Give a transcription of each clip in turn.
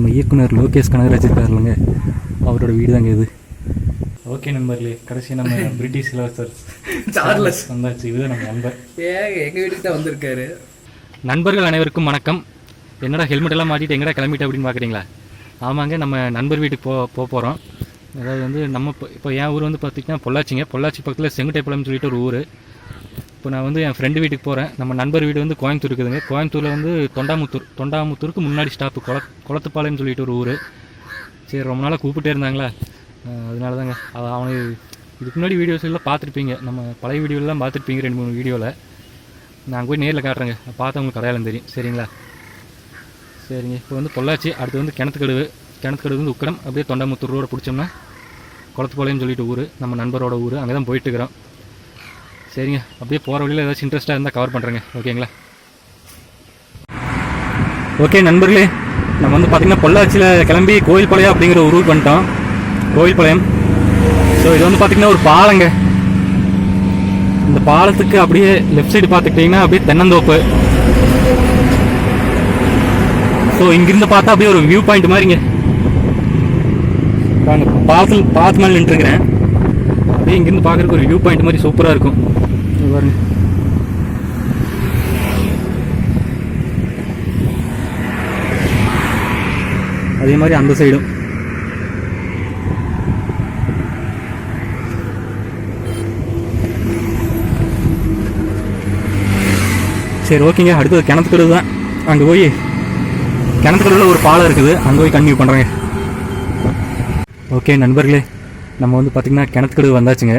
நம்ம இயக்குனர் லோகேஷ் கனகராஜ் இருக்காருலங்க அவரோட வீடு தாங்க இது. ஓகே நண்பர்களே கடைசி நம்ம பிரிட்டிஷ் இளவரசர் சார்லஸ். வந்தாச்சு. இதுதான் நம்ம நண்பர். ஏங்க எங்க வீட்டுக்கு தான் வந்திருக்காரு? நண்பர்கள் அனைவருக்கும் வணக்கம். என்னடா ஹெல்மெட் எல்லாம் மாட்டிட்டு எங்கடா கிளம்பிட்டு அப்படின்னு பார்க்குறீங்களா ஆமாங்க நம்ம நண்பர் வீட்டுக்கு போ போக போகிறோம் அதாவது வந்து நம்ம இப்போ இப்போ என் ஊர் வந்து பார்த்திங்கன்னா பொள்ளாச்சிங்க. பொள்ளாச்சி பக்கத்தில் செங்குட்டைப்பாளையம் சொல்லிட்டு ஒரு ஊர். இப்போ நான் வந்து என் ஃப்ரெண்டு வீட்டுக்கு போகிறேன் நம்ம நண்பர் வீடு வந்து கோயம்புத்தூர் இருக்குதுங்க. கோயம்புத்தூரில் வந்து தொண்டாமுத்தூர். தொண்டாமுத்தூருக்கு முன்னாடி ஸ்டாப்பு குள குளத்துப்பாளையம்னு சொல்லிட்டு ஒரு ஊர். சரி ரொம்ப நாளாக கூப்பிட்டே இருந்தாங்களா? அதனால தாங்க அவ- அவனை இதுக்கு முன்னாடி வீடியோஸ் எல்லாம் பார்த்துருப்பீங்க. நம்ம பழைய வீடியோலாம் பார்த்துருப்பீங்க ரெண்டு மூணு வீடியோவில் நான் போய் நேரில் காட்டுறேங்க. பார்த்தா உங்களுக்கு அடையாளம் தெரியும். சரிங்களா? சரிங்க. இப்போ வந்து பொள்ளாச்சி அடுத்து வந்து கிணத்துக்கடுவு. கிணத்துக்கடுவு வந்து உக்கடம். அப்படியே தொண்டாமுத்தூர் ரோட பிடிச்சோம்னா குளத்துப்பாளையம் சொல்லிட்டு ஊர். நம்ம நண்பரோட ஊர். அங்கே தான் போயிட்டுருக்குறோம் சரிங்க. அப்படியே போகிற வழியில் ஏதாச்சும் இன்ட்ரெஸ்ட்டாக இருந்தால் கவர் பண்ணுறேங்க ஓகேங்களா ஓகே நண்பர்களே நம்ம வந்து பார்த்திங்கன்னா பொள்ளாச்சியில் கிளம்பி கோயில் பாளையம் அப்படிங்கிற ஒரு பண்ணிட்டோம் கோயில் கோயில்பாளையம். ஸோ இது வந்து பார்த்திங்கன்னா ஒரு பாலங்க. இந்த பாலத்துக்கு அப்படியே லெஃப்ட் சைடு பார்த்துக்கிட்டிங்கன்னா அப்படியே தென்னந்தோப்பு. ஸோ இங்கிருந்து பார்த்தா அப்படியே ஒரு வியூ பாயிண்ட் மாதிரிங்க. பாருங்க பாலத்தில் பாத்து மேலே நின்றுருக்கிறேன். அப்படியே இங்கிருந்து பார்க்குறதுக்கு ஒரு வியூ பாயிண்ட் மாதிரி சூப்பராக இருக்கும். இங்க பாருங்க. அதே மாதிரி அந்த சைடும் சரி ஓகேங்க அடுத்தது கிணத்துக்கடவு தான். அங்கே போய் கிணத்துக்கடவில் ஒரு பாலம் இருக்குது. அங்கே போய் கன்டினியூ பண்ணுறேங்க ஓகே நண்பர்களே. நம்ம வந்து பார்த்திங்கன்னா கிணத்துக்கடவு வந்தாச்சுங்க.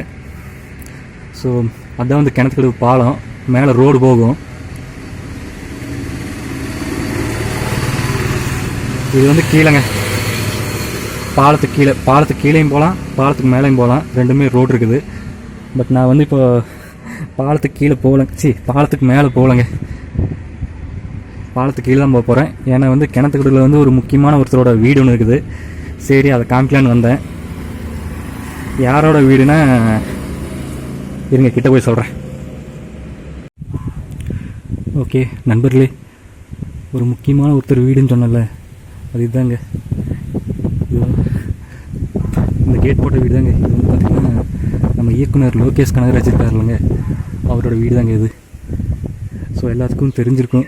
ஸோ அதுதான் வந்து கிணத்துக்கு பாலம். மேலே ரோடு போகும். இது வந்து கீழேங்க. பாலத்துக்கு கீழே பாலத்துக்கு கீழேயும் போகலாம் பாலத்துக்கு மேலேயும் போகலாம். ரெண்டுமே ரோடு இருக்குது. பட் நான் வந்து இப்போ பாலத்துக்கு கீழே போகலங்க சி பாலத்துக்கு மேலே போகலங்க. பாலத்துக்கு கீழே தான் போக போகிறேன் ஏன்னா வந்து கிணத்துக்கடலில் வந்து ஒரு முக்கியமான ஒருத்தரோட வீடு ஒன்று இருக்குது. சரி அதை காமிக்கலான்னு வந்தேன். யாரோட வீடுனா இருங்க கிட்ட போய் சொல்கிறேன் ஓகே நண்பர்களே ஒரு முக்கியமான ஒருத்தர் வீடுன்னு சொன்னல அது இதுதாங்க இந்த கேட் போட்ட வீடு தாங்க. இது வந்து பார்த்திங்கன்னா நம்ம இயக்குனர் லோகேஷ் கனகராஜ் இருக்காருலங்க அவரோட வீடு தாங்க இது. ஸோ எல்லாத்துக்கும் தெரிஞ்சிருக்கும்.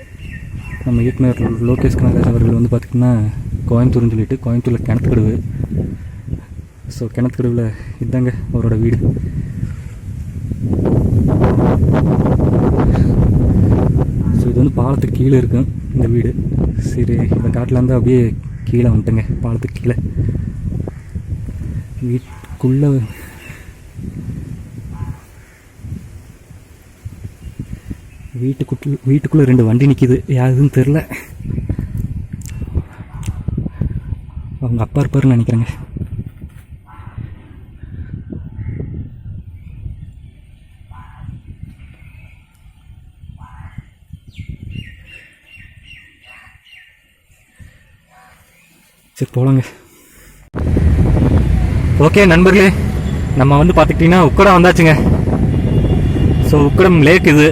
நம்ம இயக்குனர் லோகேஷ் கனகராஜ் அவர்கள் வந்து பார்த்திங்கன்னா கோயம்புத்தூர்னு சொல்லிட்டு கோயம்புத்தூரில் கிணத்துக்கடுவு. ஸோ கிணத்துக்கடுவில் இதுதாங்க அவரோட வீடு. ஸோ இது வந்து பாலத்துக்கு கீழே இருக்கும் இந்த வீடு. சரி இந்த காட்டிலிருந்து அப்படியே கீழே வந்துட்டேங்க பாலத்துக்கு கீழே. வீட்டுக்குள்ளே வீட்டுக்குள்ள வீட்டுக்குள்ளே ரெண்டு வண்டி நிற்கிது யாருதுன்னு தெரில அவங்க அப்பா இருப்பாருன்னு நினைக்கிறேங்க. சரி போலாங்க. ஓகே நண்பர்களே நம்ம வந்து பார்த்துக்கிட்டிங்கன்னா உக்கடம் வந்தாச்சுங்க. ஸோ உக்கடம் லேக் இது.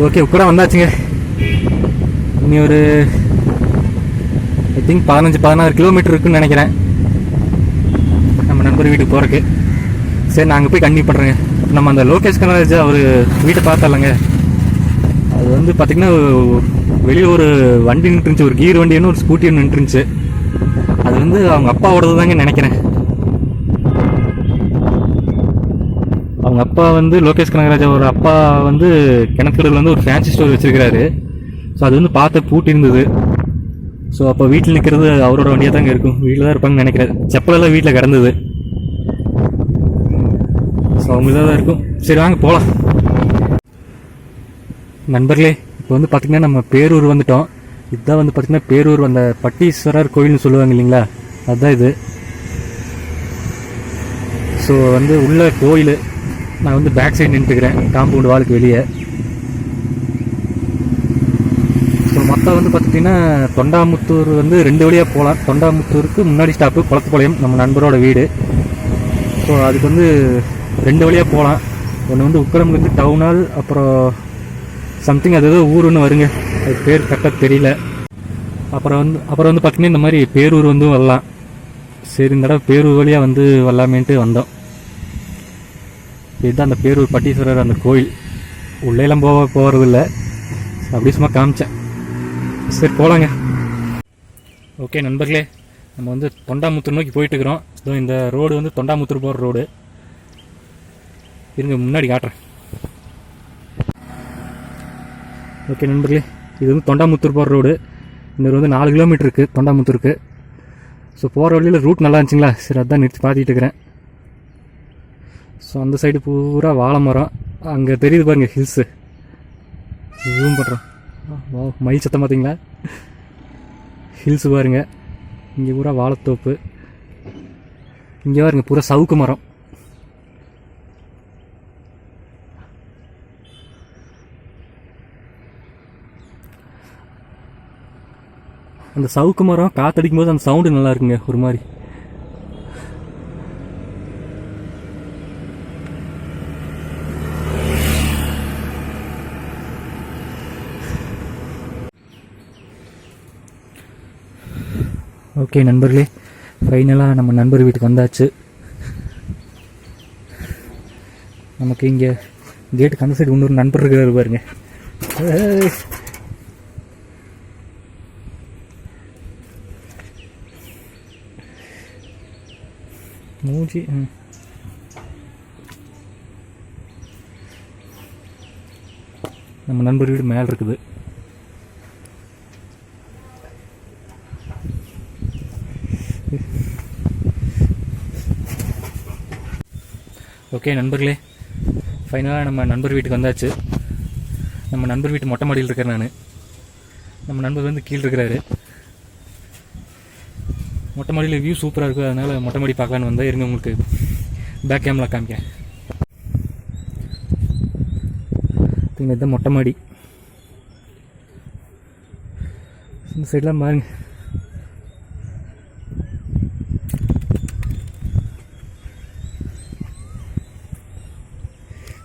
ஓகே கூட வந்தாச்சுங்க இனி ஒரு ஐ திங்க் பதினஞ்சு பதினாறு கிலோமீட்டர் இருக்குன்னு நினைக்கிறேன் நம்ம நண்பர் வீட்டுக்கு போகிறக்கு சரி நான் அங்கே போய் கண்டினியூ பண்ணுறேங்க நம்ம அந்த லோகேஷ் கனராஜ் அவர் வீட்டை பார்த்தாலங்க அது வந்து பார்த்திங்கன்னா வெளியில் ஒரு வண்டி நின்றுருந்துச்சு ஒரு கீர் வண்டி ஒரு ஸ்கூட்டி ஒன்று நின்றுருந்துச்சு அது வந்து அவங்க அப்பாவோடது தாங்க நினைக்கிறேன் அவங்க அப்பா வந்து லோகேஷ் கனகராஜ் ஒரு அப்பா வந்து கிணத்துக்கடல் வந்து ஒரு ஃபேன்சி ஸ்டோர் வச்சுருக்கிறாரு. ஸோ அது வந்து பார்த்து பூட்டி இருந்தது. ஸோ அப்போ வீட்டில் நிற்கிறது அவரோட வண்டியாக தாங்க இருக்கும். வீட்டில் தான் இருப்பாங்கன்னு நினைக்கிறேன். செப்பலெல்லாம் வீட்டில் கிடந்தது. ஸோ அவங்க தான் இருக்கும். சரி வாங்க போகலாம் நண்பர்களே இப்போ வந்து பார்த்திங்கன்னா நம்ம பேரூர் வந்துட்டோம். இதுதான் வந்து பார்த்திங்கன்னா பேரூர் அந்த பட்டீஸ்வரர் கோயில்னு சொல்லுவாங்க இல்லைங்களா? அதுதான் இது. ஸோ வந்து உள்ள கோயில். நான் வந்து பேக் சைடு நின்றுக்கிறேன் காம்பவுண்ட் வாளுக்கு வெளியே. ஸோ மொத்தம் வந்து பார்த்துட்டிங்கன்னா தொண்டாமுத்தூர் வந்து ரெண்டு வழியாக போகலாம். தொண்டாமுத்தூருக்கு முன்னாடி ஸ்டாப்பு குளத்துப்பாளையம் நம்ம நண்பரோட வீடு. ஸோ அதுக்கு வந்து ரெண்டு வழியாக போகலாம். ஒன்று வந்து உக்கரம்லேருந்து டவுனால் அப்புறம் சம்திங் அது ஏதோ ஊர் ஒன்று வருங்க. அது பேர் கரெக்டாக தெரியல. அப்புறம் வந்து அப்புறம் வந்து பார்த்திங்கன்னா இந்த மாதிரி பேரூர் வந்து வரலாம். சரி இந்த தடவை பேரூர் வழியாக வந்து வரலாமேன்ட்டு வந்தோம். இதுதான் அந்த பேரூர் பட்டீஸ்வரர் அந்த கோயில். உள்ளேலாம் போக போகிறதில்ல அப்படி சும்மா காமிச்சேன். சரி போகலாங்க ஓகே நண்பர்களே நம்ம வந்து தொண்டாமுத்தூர் நோக்கி போயிட்டு இருக்கிறோம் இந்த ரோடு வந்து தொண்டாமுத்தூர் போகிற ரோடு. இருங்க முன்னாடி காட்டுறேன். ஓகே நண்பர்களே இது வந்து தொண்டாமுத்தூர் போகிற ரோடு. இந்த வந்து நாலு கிலோமீட்டர் இருக்குது தொண்டாமுத்தூருக்கு. ஸோ போகிற வழியில் ரூட் நல்லா இருந்துச்சுங்களா? சரி அதான் நிறுத்தி பார்த்துட்டு இருக்கிறேன். ஸோ அந்த சைடு பூரா வாழை மரம் அங்கே தெரியுது பாருங்க ஹில்ஸு ஜூம் பண்ணுறோம் வா மயில் சத்தம் பார்த்தீங்களா? ஹில்ஸ் பாருங்க. இங்கே பூரா வாழைத்தோப்பு. இங்கே பாருங்க பூரா சவுக்கு மரம். அந்த சவுக்கு மரம் காத்தடிக்கும் போது அந்த சவுண்டு நல்லா இருக்குங்க ஒரு மாதிரி. ஓகே நண்பர்களே. ஃபைனலாக நம்ம நண்பர் வீட்டுக்கு வந்தாச்சு. நமக்கு இங்கே கேட்டுக்கு அந்த சைடு இன்னொரு நண்பர் இருக்கிறாரு பாருங்க. மூஞ்சி நம்ம நண்பர் வீடு மேலே இருக்குது. ஓகே நண்பர்களே. ஃபைனலாக நம்ம நண்பர் வீட்டுக்கு வந்தாச்சு. நம்ம நண்பர் வீட்டு மொட்டை மாடியில் இருக்கிறேன் நான். நம்ம நண்பர் வந்து கீழே இருக்கிறாரு. மொட்டை மாடியில் வியூ சூப்பராக இருக்கும் அதனால் மொட்டை மாடி பார்க்கலான்னு வந்தால் இருங்க உங்களுக்கு பேக் கேமரா காமிக்க இங்கே இதுதான் மொட்டை மாடி. இந்த சைடெலாம் பாருங்கள்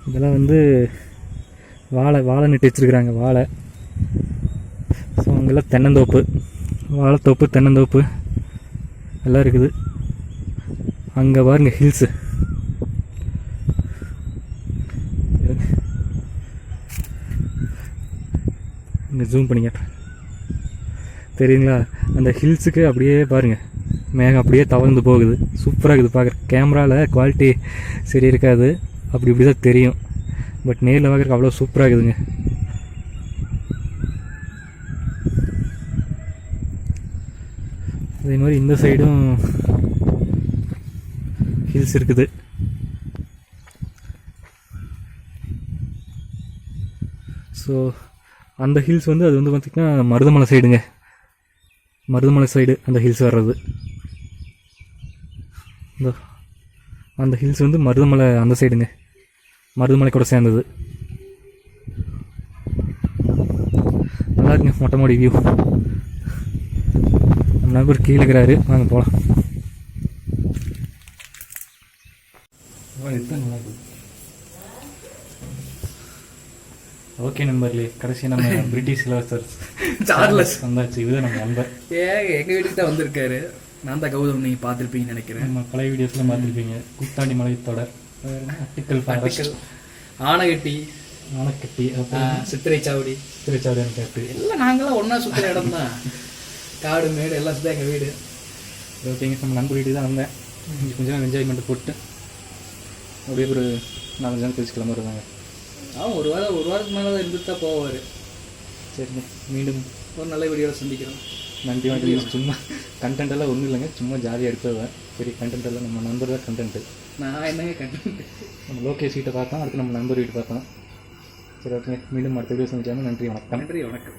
இதெல்லாம் வந்து வாழை வாழை நட்டு வச்சுருக்குறாங்க வாழை. ஸோ அங்கெல்லாம் தென்னந்தோப்பு. வாழைத்தோப்பு தென்னந்தோப்பு. எல்லாம் இருக்குது. அங்கே பாருங்க ஹில்ஸு இங்கே ஜூம் பண்ணிங்க. தெரியுங்களா? அந்த ஹில்ஸுக்கு அப்படியே பாருங்கள் மேகம் அப்படியே தவழ்ந்து போகுது. சூப்பராக இருக்குது. பார்க்குற கேமராவில் குவாலிட்டி சரி இருக்காது அப்படி இப்படி தான் தெரியும். பட் நேரில் பார்க்குறக்கு அவ்வளோ சூப்பராக இருக்குதுங்க. அதே மாதிரி இந்த சைடும் ஹில்ஸ் இருக்குது. ஸோ அந்த ஹில்ஸ் வந்து அது வந்து பார்த்திங்கன்னா மருதமலை சைடுங்க மருதமலை சைடு அந்த ஹில்ஸ் வர்றது. இந்த அந்த ஹில்ஸ் வந்து மருதமலை அந்த சைடுங்க மருதமலை கூட சேர்ந்தது. நல்லா இருக்குங்க மொட்டை மாடி வியூ நம்ம நண்பர் கீழே இருக்கிறாரு. வாங்க போகலாம் ஓகே நண்பர்களே கடைசி நம்ம பிரிட்டிஷ் இளவரசர் சார்லஸ் வந்தாச்சு. இதுதான் நம்ம நண்பர். ஏங்க எங்க வீட்டுக்கு தான் வந்திருக்காரு? நான் தான் கௌதம் நீங்க பார்த்துருப்பீங்கன்னு நினைக்கிறேன். நம்ம பழைய வீடியோஸ்லாம் பார்த்துருப்பீங்க. கூத்தாண்டி மலைத்தொடர். அட்டிக்கல் பட்டிக்கல் ஆனகட்டி ஆனக்கட்டி ஆ, அப்புறம் சித்திரை சாவடி கேட்டு எல்லாம் நாங்களாம் ஒண்ணா சுத்துற இடம் தான் காடு மேடு எல்லாம் சுத்தா எங்க வீடு. ஓகேங்க நம்ம நண்பர் வீட்டுக்கு தான் வந்தேன். கொஞ்சம் என்ஜாய்மெண்ட் போட்டு அப்படியே ஒரு நாலஞ்சு நாள் கழிச்சு கிளம்ப வருவாங்க அவன் ஒரு வாரம் ஒரு வாரத்துக்கு மேலே இருந்துட்டு தான் போவார். சரிங்க. மீண்டும் ஒரு நல்ல வீடியோவில் சந்திக்கிறோம். நன்றி வணக்கம் சும்மா கண்டென்ட் எல்லாம் ஒன்றும் இல்லைங்க. சும்மா ஜாலியாக எடுத்துவேன் பெரிய கண்டென்ட் எல்லாம் நம்ம நண்பர் தான் கண்டென்ட்டு நான் என்னங்க கண்டென்ட் நம்ம லோகேஷ் வீட்டை பார்த்தோம் அடுத்து நம்ம நண்பர் வீட்டு பார்த்தோம். சரி ஓகே. மீண்டும் அடுத்த வீடியோ சந்திக்காமல் நன்றி வணக்கம். நன்றி வணக்கம்.